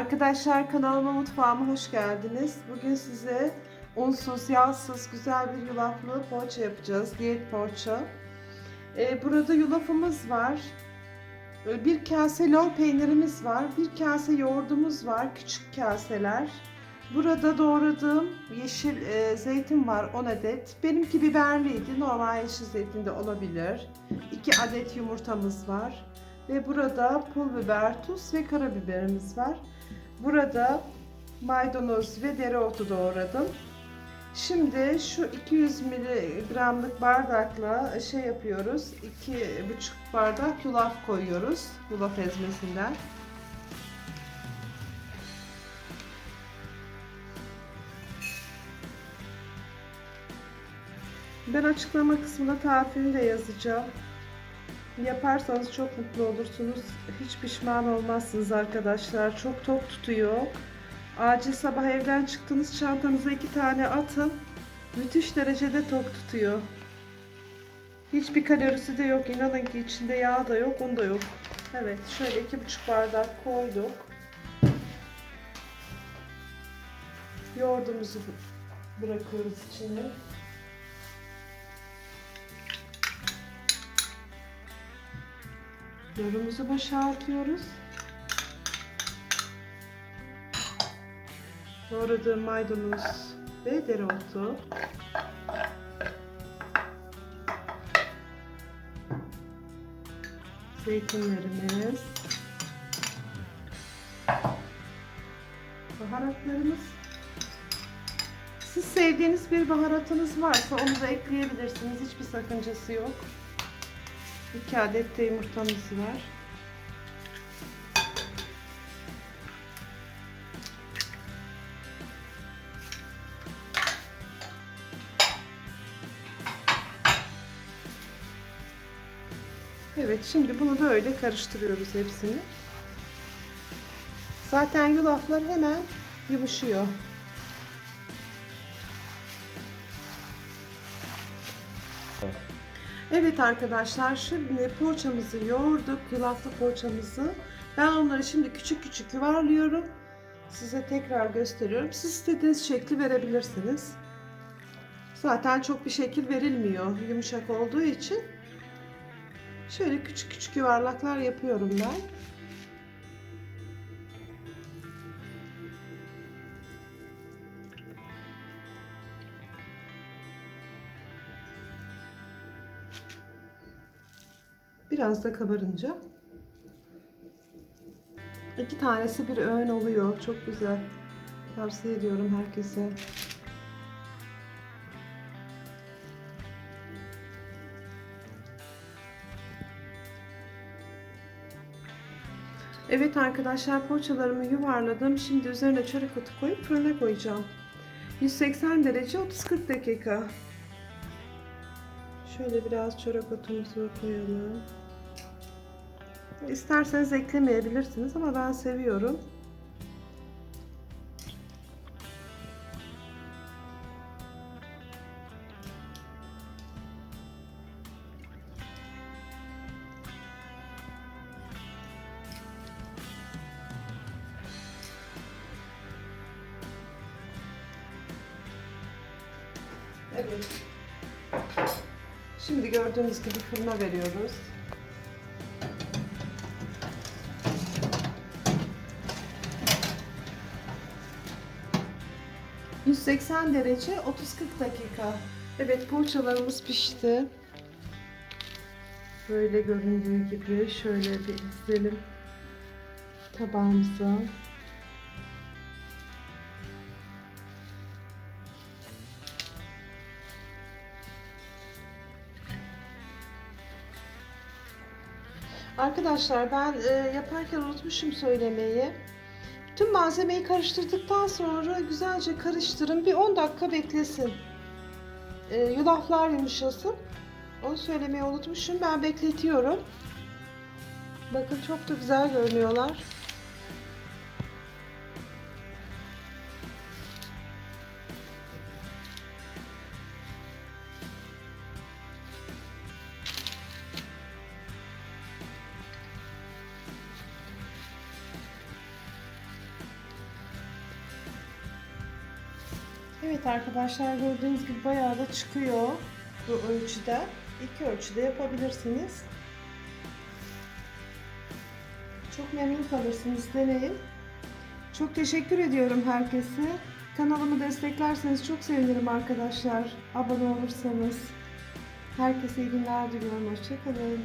Arkadaşlar kanalıma mutfağıma hoş geldiniz. Bugün size unsuz, yağsız, güzel bir yulaflı poğaça yapacağız. Diyet poğaça. Ee, burada yulafımız var. Ee, Bir kase lor peynirimiz var. Bir kase yoğurdumuz var. Küçük kaseler. Burada doğradığım yeşil e, zeytin var 10 adet. Benimki biberliydi. Normal yeşil zeytin de olabilir. 2 adet yumurtamız var. Ve burada pul biber, tuz ve karabiberimiz var. Burada maydanoz ve dereotu doğradım. Şimdi şu 200 miligramlık bardakla şey yapıyoruz. 2,5 bardak yulaf koyuyoruz. Yulaf ezmesinden. Ben açıklama kısmına tarifini de yazacağım. Yaparsanız çok mutlu olursunuz. Hiç pişman olmazsınız arkadaşlar. Çok tok tutuyor. Acil sabah evden çıktınız çantanıza iki tane atın. Müthiş derecede tok tutuyor. Hiçbir kalorisi de yok. İnanın ki içinde yağ da yok, un da yok. Evet, şöyle iki buçuk bardak koyduk. Yoğurdumuzu bırakıyoruz içine. Yoğurdumuzu boşaltıyoruz. Doğradığım maydanoz ve dereotu. Zeytinlerimiz. Baharatlarımız. Siz sevdiğiniz bir baharatınız varsa onu da ekleyebilirsiniz. Hiçbir sakıncası yok. 2 adet de yumurtamız var. Evet şimdi bunu böyle karıştırıyoruz hepsini. Zaten yulaflar hemen yumuşuyor. Evet arkadaşlar şimdi poğaçamızı yoğurduk. Yulaflı poğaçamızı. Ben onları şimdi küçük küçük yuvarlıyorum. Size tekrar gösteriyorum. Siz istediğiniz şekli verebilirsiniz. Zaten çok bir şekil verilmiyor yumuşak olduğu için. Şöyle küçük küçük yuvarlaklar yapıyorum ben. Biraz da kabarınca iki tanesi bir öğün oluyor. Çok güzel. Tavsiye ediyorum herkese. Evet arkadaşlar poğaçalarımı yuvarladım. Şimdi üzerine çörek otu koyup fırına koyacağım. 180 derece 30-40 dakika. Şöyle biraz çörek otumuzu koyalım. İsterseniz eklemeyebilirsiniz ama ben seviyorum. Evet. Şimdi gördüğünüz gibi fırına veriyoruz. ...180 derece 30-40 dakika. Evet poğaçalarımız pişti. Böyle göründüğü gibi şöyle bir dizelim tabağımıza. Arkadaşlar ben e, yaparken unutmuşum söylemeyi. Tüm malzemeyi karıştırdıktan sonra güzelce karıştırın. Bir 10 dakika beklesin. E, yulaflar yumuşasın. Onu söylemeyi unutmuşum. Ben bekletiyorum. Bakın çok da güzel görünüyorlar. Evet arkadaşlar gördüğünüz gibi bayağı da çıkıyor bu ölçüde. İki ölçüde yapabilirsiniz. Çok memnun kalırsınız. Deneyin. Çok teşekkür ediyorum herkese. Kanalımı desteklerseniz çok sevinirim arkadaşlar. Abone olursanız. Herkese iyi günler diliyorum. Hoşçakalın.